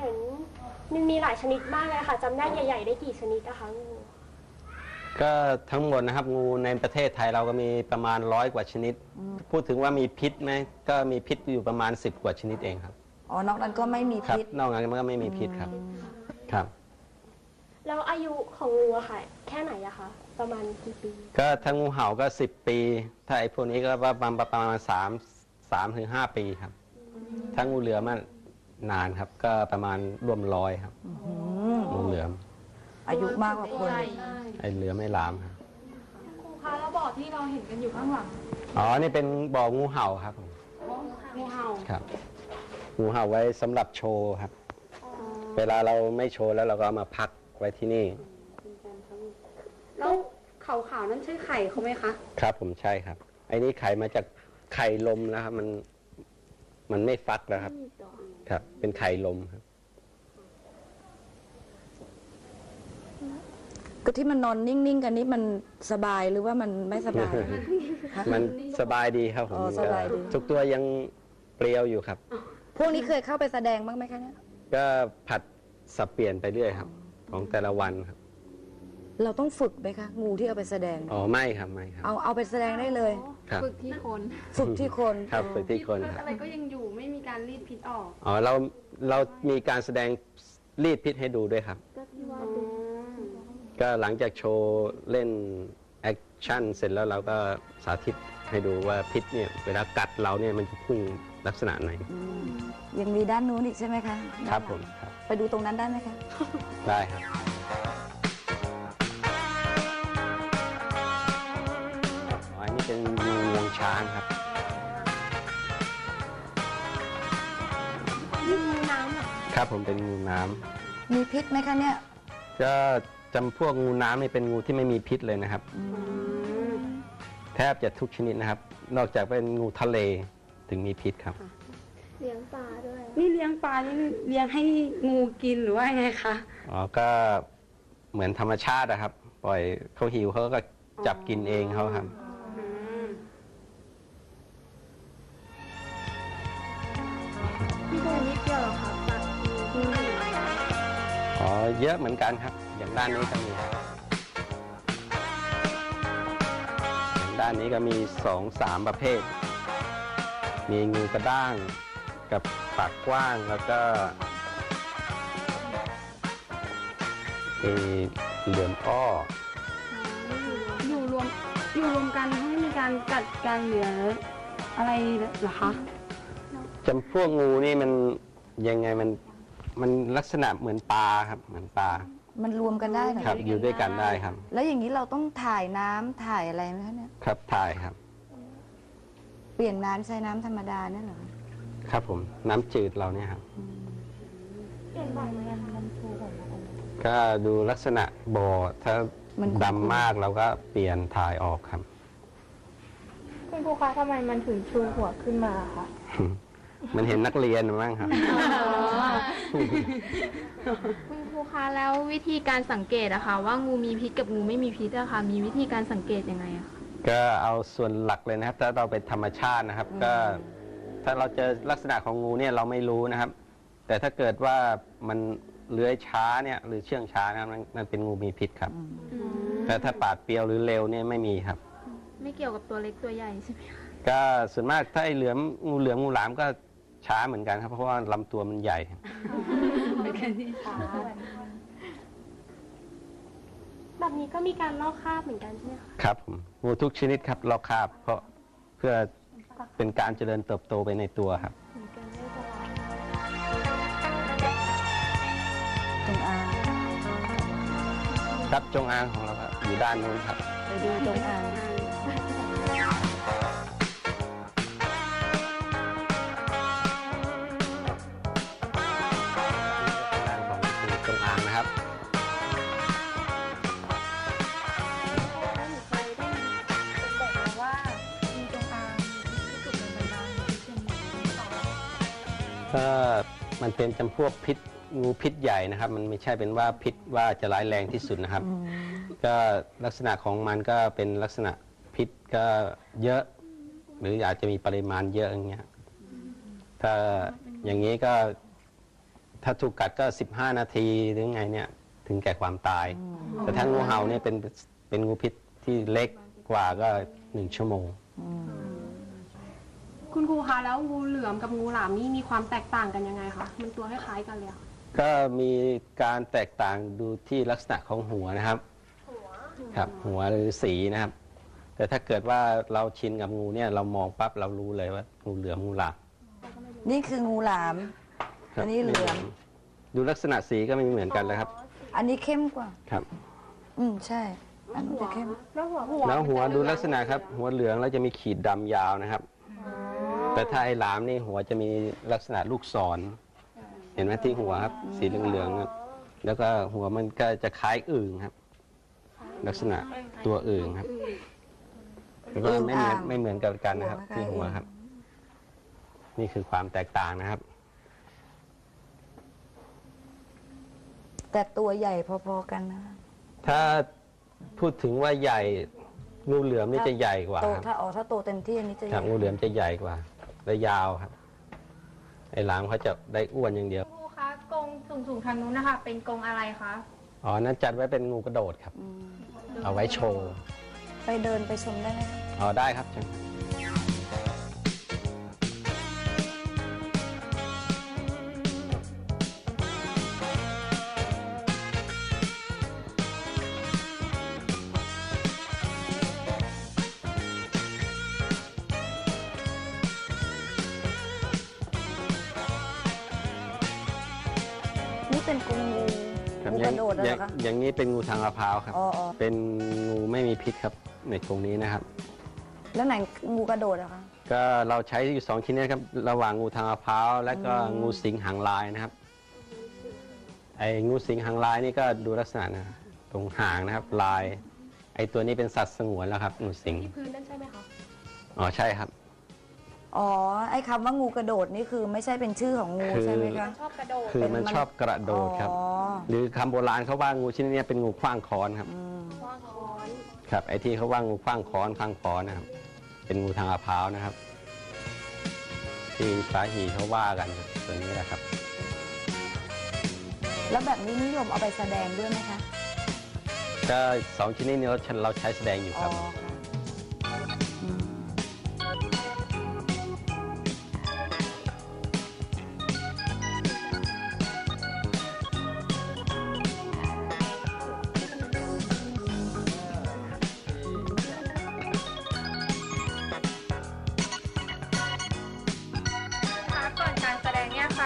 เห็นมันมีหลายชนิดมากเลยค่ะจำได้ใหญ่ๆได้กี่ชนิดนะคะงูก็ทั้งหมดนะครับงูในประเทศไทยเราก็มีประมาณร้อยกว่าชนิด พูดถึงว่ามีพิษไหมก็มีพิษอยู่ประมาณ 10 กว่าชนิดเองครับอ๋อนอกนั้นก็ไม่มีครับพิษนอกนั้นมันก็ไม่มีพิษครับครับ แล้วอายุของงูอะค่ะ แค่ไหนอะคะประมาณกี่ปี ก็ถ้างูเห่าก็ 10 ปี ถ้าไอ้พวกนี้ก็ประมาณประมาณสามสามถึงห้าปีครับ ถ้างูเหลือมอะ นานครับ ก็ประมาณร่วมร้อยครับอืมงูเหลือมอายุมากกว่าคน ไอ้เหลือไม่หลามครับครูคะแล้วบ่อที่เราเห็นกันอยู่ข้างหลังอ๋อนี่เป็นบ่องูเห่าครับผมงูเห่าครับงูเห่าไว้สำหรับโชว์ครับ เวลาเราไม่โชว์แล้วเราก็เอามาพักไว้ที่นี่แล้วขาวๆนั่นใช่ไข่เขาไหมคะครับ ผมใช่ครับไอ้นี่ไข่มาจากไข่ลมนะครับ มันมันไม่ฟักแล้วครับ ครับ เป็นไข่ลมครับ ก็ที่มันนอนนิ่งๆ กันนี่มันสบายหรือว่ามันไม่สบายคะ มันสบายดีครับผมอ๋อสบายดี ทุกตัวยังเปรียวอยู่ครับ พวกนี้เคยเข้าไปแสดงบ้างไหมคะเนี่ย ก็ผัดสับเปลี่ยนไปเรื่อยครับ ของแต่ละวันครับเราต้องฝึกไหมคะ งูที่เอาไปแสดง อ๋อไม่ครับไม่ครับ เอาเอาไปแสดงได้เลย ครับ ฝึกที่คนฝึกที่คนครับฝึกที่คนพิษครับ อะไรก็ยังอยู่ไม่มีการรีดพิษออกอ๋อเราเรามีการแสดงรีดพิษให้ดูด้วยครับ ก็หลังจากโชว์เล่นแอคชั่นเสร็จแล้วเราก็สาธิตให้ดูว่าพิษเนี่ยเวลากัดเราเนี่ยมันจะพุ่งลักษณะไหนอืมยังมีด้านนู้นอีกใช่ไหมคะครับด้านหลังผมครับ ไปดูตรงนั้นได้ไหมคะ ได้ครับางครับนี่งูน้ำเหรอครับผมเป็นงูน้ำมีพิษไหมคะเนี่ยก็จำพวกงูน้ำนี่เป็นงูที่ไม่มีพิษเลยนะครับ แทบจะทุกชนิดนะครับ นอกจากเป็นงูทะเลถึงมีพิษครับ เลี้ยงปลาด้วย นี่เลี้ยงปลานี่เลี้ยงให้งูกินหรือว่ายังไงคะ อ๋อก็เหมือนธรรมชาตินะครับ ปล่อยเขาหิวเขาก็จับกินเองเขาครับ เยอะเหมือนกันครับ อย่างด้านนี้ก็มีครับอย่างด้านนี้ก็มีสองสามประเภท มีงูกระด้างกับปากกว้างแล้วก็มีเหลือมอ้ออยู่รวมอยู่รวมกันให้มีการกัดการเหลืออะไรเหรอคะจำพวกงูนี่มันยังไงมัน มันลักษณะเหมือนปลาครับเหมือนปลามันรวมกันได้เหรอครับ อยู่ด้วยกันได้ครับ แล้วอย่างนี้เราต้องถ่ายน้ำถ่ายอะไรไหมคะเนี่ยครับถ่ายครับ เปลี่ยนน้ำใช้น้ำธรรมดาเนี่ยเหรอครับผมน้ำจืดเราเนี่ยครับเปลี่ยนบ่อยไหมอะคะก็ดูลักษณะบ่อถ้ามันดำมากเราก็เปลี่ยนถ่ายออกครับ คุณครูคะทำไมมันถึงชูหัวขึ้นมาคะ มันเห็นนักเรียนมั้งครับ คุณครูคะแล้ววิธีการสังเกตอะค่ะ ว่างูมีพิษกับงูไม่มีพิษอะค่ะ มีวิธีการสังเกตยังไงอะคะก็เอาส่วนหลักเลยนะครับ ถ้าเราเป็นธรรมชาตินะครับ ก็ถ้าเราเจอลักษณะของงูเนี่ยเราไม่รู้นะครับ แต่ถ้าเกิดว่ามันเลื้อยช้าเนี่ยหรือเชื่องช้านะครับมันมันเป็นงูมีพิษครับ แต่ถ้าปาดเปรียวหรือเร็วเนี่ยไม่มีครับ ไม่เกี่ยวกับตัวเล็กตัวใหญ่ใช่ไหมคะก็ส่วนมากถ้าไอ้เหลือมงูเหลือมงูหลามก็ ช้าเหมือนกันครับ เพราะว่าลำตัวมันใหญ่แบบนี้ก็มีการลอกคราบเหมือนกันใช่ไหมคะครับผมงูทุกชนิดครับลอกคราบเพราะเพื่อเป็นการเจริญเติบโตไปในตัวครับเหมือนกันไม่เป็นไรตรงอ่างครับจงอางของเราครับอยู่ด้านนู้นครับไปดูตรงอ่าง ก็มันเป็นจำพวกพิษงูพิษใหญ่นะครับ มันไม่ใช่เป็นว่าพิษว่าจะร้ายแรงที่สุดนะครับ ก็ลักษณะของมันก็เป็นลักษณะพิษก็เยอะ หรืออาจจะมีปริมาณเยอะอย่างเงี้ยถ้าอย่างนี้ก็ถ้าถูกกัดก็ 15 นาทีหรือไงเนี่ยถึงแก่ความตาย แต่ถ้างูเห่าเนี่ยเป็นเป็นงูพิษที่เล็กกว่าก็หนึ่งชั่วโมง คุณครูคะแล้วงูเหลือมกับงูหลามนี่มีความแตกต่างกันยังไงคะมันตัวคล้ายๆกันเลยค่ะก็มีการแตกต่างดูที่ลักษณะของหัวนะครับครับหัวหรือสีนะครับ แต่ถ้าเกิดว่าเราชินกับงูเนี่ยเรามองปั๊บเรารู้เลยว่างูเหลือมงูหลามนี่คืองูหลาม ครับอันนี้เหลือง ดูลักษณะสีก็ไม่เหมือนกันเลยครับอันนี้เข้มกว่า ครับ อืมใช่ อันนี้นจะเข้ม แล้วหัวหัว แล้วหัวดูลักษณะครับ หัวเหลืองแล้วจะมีขีดดำยาวนะครับ แต่ถ้าไอ้หลามนี่หัวจะมีลักษณะลูกศร เห็นไหมที่หัวครับ สีเหลืองๆครับ แล้วก็หัวมันก็จะคล้ายอึ่งครับ ลักษณะตัวอึ่งครับแล้วก็ไม่เหมือนอึ่งอ่างไม่เหมือนกันกันนะครับหัวคล้ายที่หัวอึ่งครับ นี่คือความแตกต่างนะครับ แต่ตัวใหญ่พอๆกันนะถ้าพูดถึงว่าใหญ่งูเหลือมนี่จะใหญ่กว่าโตครับถ้าออกถ้าโตเต็มที่อันนี้จะใหครัญ่บงูเหลือมจะใหญ่กว่า และยาวครับไอ้หลามเขาจะได้อ้วนอย่างเดียว ครูคะกรงสูงๆทางนู้นนะคะ เป็นกรงอะไรคะอ๋อนั้นจัดไว้เป็นงูกระโดดครับอืมเอาไว้โชว์ ไปเดินไปชมได้ไหมคะอ๋อได้ครับเชิญ เป็นกรงงูครับงูอกย่างระโดดเหรอย่าองคะ อย่างนี้เป็นงูทางมะพร้าวครับ อ๋ออ๋อ เป็นงูไม่มีพิษครับในกรงนี้นะครับ แล้วไหนงูกระโดดอะคะ ก็เราใช้อยู่สองชนิดนะครับ ระหว่างงูทางมะพร้าวและก็อืม งูสิงหางลายนะครับ ไอ้งูสิงหางลายนี่ก็ดูลักษณะนะตรงหางนะครับ ลาย ไอ้ตัวนี้เป็นสัตว์สงวนแล้วครับ งูสิงที่พื้นนั่นใช่ไหมคะ อ๋อใช่ครับ อ๋อ ไอ้คำว่างูกระโดดนี่คือไม่ใช่เป็นชื่อของงูคือ ใช่ไหมคะ ชอบกระโดด คือเป็นมันมัน ชอบกระโดดครับ อ๋อหรือคำโบราณเขาว่างูชนิดนี้เป็นงูขว้างค้อนครับ อืมว่าค้อนครับไอ้ที่เขาว่างูขว้างค้อนขว้างค้อนนะครับ เป็นงูทางมะพร้าวนะครับ ที่สาหีเขาว่ากันตัวนี้แหละครับ แล้วแบบนี้นิยมเอาไปแสดงด้วยไหมคะ ก็สองชนิดนี้เราเราใช้แสดงอยู่อ๋คอรับ ค่ะ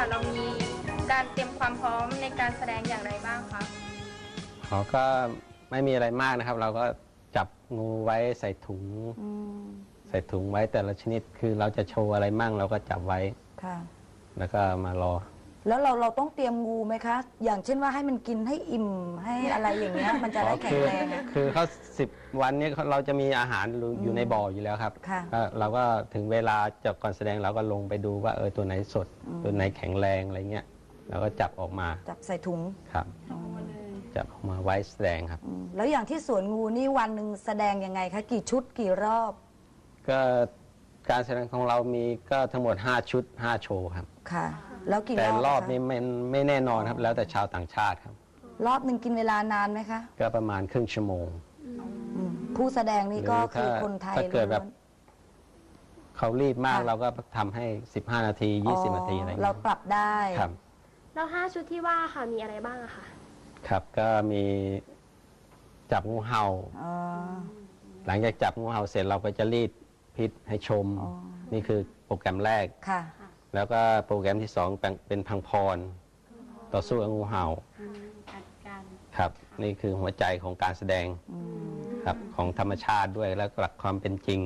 เนี่ยค่ะเรามีการเตรียมความพร้อมในการแสดงอย่างไรบ้างคะเขาก็ไม่มีอะไรมากนะครับ เราก็จับงูไว้ใส่ถุง อืมใส่ถุงไว้แต่ละชนิดคือเราจะโชว์อะไรมั่งเราก็จับไว้ ค่ะ แล้วก็มารอ แล้วเราเราต้องเตรียมงูไหมคะ อย่างเช่นว่าให้มันกินให้อิ่มให้อะไรอย่างเงี้ยมันจะได้แข็งแรงอะคือเขาสิบวันนี้เราจะมีอาหารอยู่ในบ่ออยู่แล้วครับค่ะ ก็เราก็ถึงเวลาจะก่อนแสดงเราก็ลงไปดูว่าเออตัวไหนสด อืม ตัวไหนแข็งแรงอะไรเงี้ยเราก็จับออกมาจับใส่ถุงครับอืมจับออกมาไว้แสดงครับ อืมแล้วอย่างที่สวนงูนี่วันหนึ่งแสดงยังไงคะกี่ชุดกี่รอบก็การแสดงของเรามีก็ทั้งหมด 5 ชุด 5 โชว์ครับ ค่ะ แล้วกี่แต่รอบรอบคะนี้ไม่ไม่แน่นอนครับ แล้วแต่ชาวต่างชาติครับ รอบหนึ่งกินเวลานานไหมคะก็ประมาณครึ่งชั่วโมง อืมผู้แสดงนี่ก็หรือคือถ้าคนไทยถ้าเกิดแบบ ล้วนเขารีบมากค่ะเราก็ทำให้ 15 นาทีๆอ๋อ20 นาทีอะไรอย่างเราเงี้ยปรับได้ครับแล้วห้าชุดที่ว่าค่ะมีอะไรบ้างอะคะครับ ก็มีจับงูเห่า อ๋อ หลังจากจับงูเห่าเสร็จเราก็จะรีดพิษให้ชม อ๋อ นี่คือโปรแกรมแรก ค่ะ แล้วก็โปรแกรมที่สองเป็นเป็นพังพร ต่อสู้กับงูเห่าครับ นี่คือหัวใจของการแสดงอืมครับของธรรมชาติด้วยแล้วก็หลักความเป็นจริง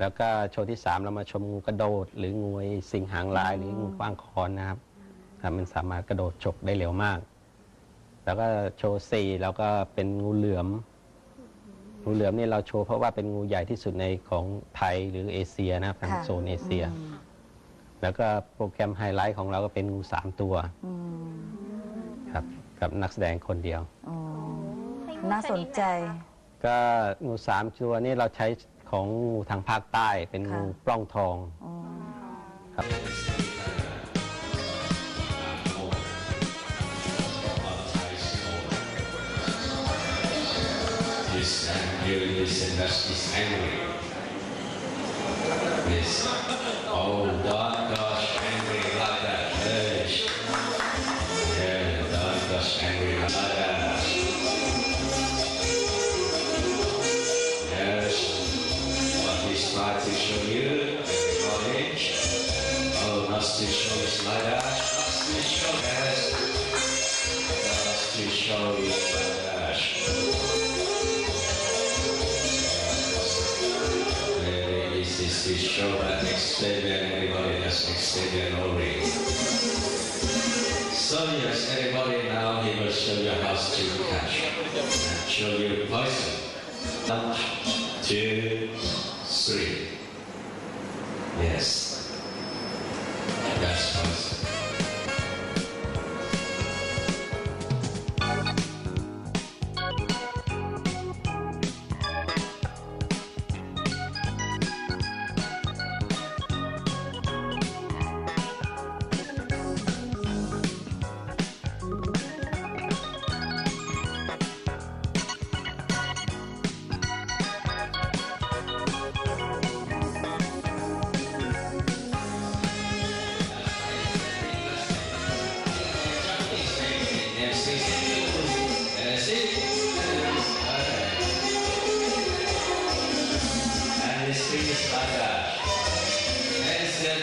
แล้วก็โชว์ที่สามเรามาชมงูกระโดด หรืองูไอ้สิงหางลายหรืองูกว้างคอนนะครับครับมันสามารถกระโดดฉกได้เร็วมาก แล้วก็โชว์สี่แล้วก็เป็นงูเหลือมงูเหลือมนี่เราโชว์เพราะว่าเป็นงูใหญ่ที่สุดในของไทยหรือเอเชียนะครับทางค่ะโซนเอเชียอืม แล้วก็โปรแกรมไฮไลท์ของเราก็เป็นงูสามตัวครับกับนักแสดงคนเดียว น่าสนใจ ก็งูสามตัวนี่เราใช้ของงูทางภาคใต้เป็นงูปล้องทองครับ Dusty shows like that, dusty shows, dusty shows like that. Very easy to show that next and everybody has next already. So yes, everybody now he will show you how to catch show you poison. One, two, three.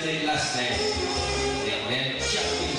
della stessa, dell'energia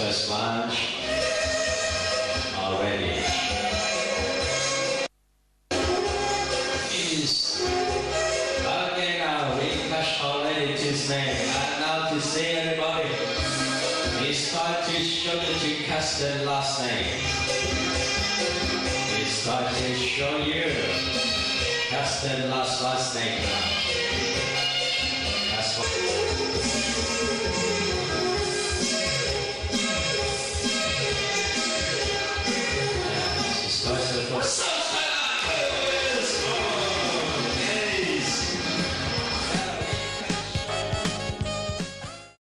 first lunch already. Is again now we touch already this name and now to see everybody it's time to show the to cast the last name. It's time to show you cast the last last name now. That's what